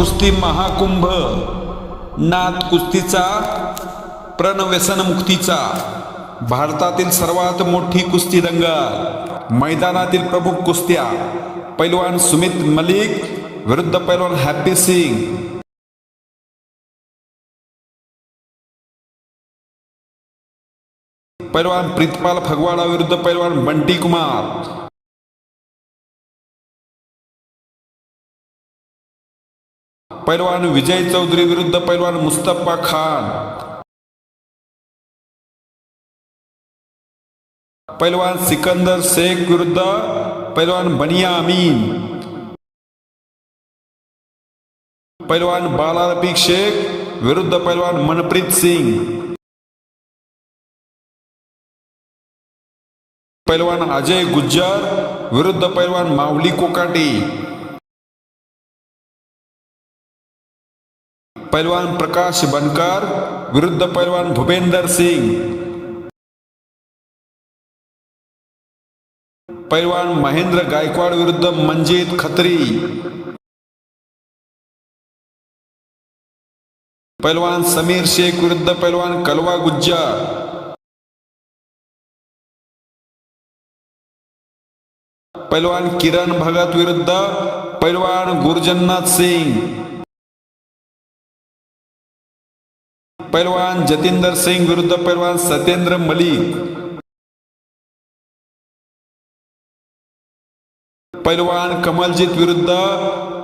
कुस्ती महाकुंभ. नाथ कुस्तीचा प्रणव्यसनमुक्तीचा भारतातील सर्वात मोठी कुस्ती दंगल मैदानातील प्रमुख कुस्त्या. पैलवान सुमित मलिक विरुद्ध पैलवान हॅपी सिंग. पैलवान प्रितपाल फगवाडा विरुद्ध पैलवान बंटी कुमार. पैलवान विजय चौधरी विरुद्ध पैलवान मुस्तफा खान. पैलवान सिकंदर शेख विरुद्ध पैलवान बनिया अमीन. पैलवान बाला रफीक शेख विरुद्ध पैलवान मनप्रीत सिंग. पैलवान अजय गुज्जर विरुद्ध पैलवान माऊली कोकाटी. पैलवान प्रकाश बनकर विरुद्ध पैलवान भूपेंदर सिंग पैलवान महेंद्र गायकवाड विरुद्ध मंजित खत्री। पैलवान समीर शेख विरुद्ध पैलवान कलवा गुज्जा पैलवान किरण भगत विरुद्ध पैलवान गुरजन्नाथ सिंग पैलवान जतिंदर सिंग विरुद्ध पैलवान सत्येंद्र मलिक. पैलवान कमलजीत विरुद्ध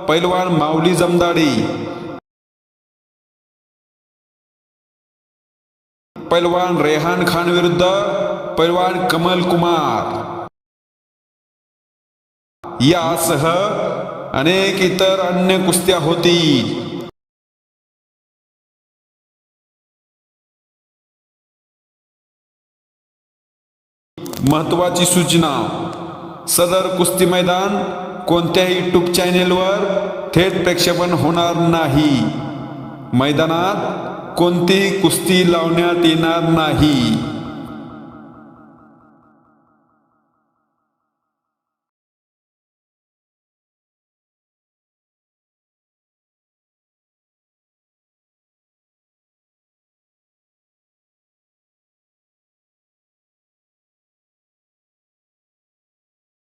पैलवान माऊली जमदाडी. पैलवान रेहान खान विरुद्ध पैलवान कमल कुमार. यासह अनेक इतर अन्य कुस्त्या होतील महत्वाची सूचना. सदर कुस्ती मैदान कोणत्याही यूट्यूब चॅनेलवर थेट प्रक्षेपण होणार नाही. मैदानात कोणतीही कुस्ती लावण्यात येणार नाही.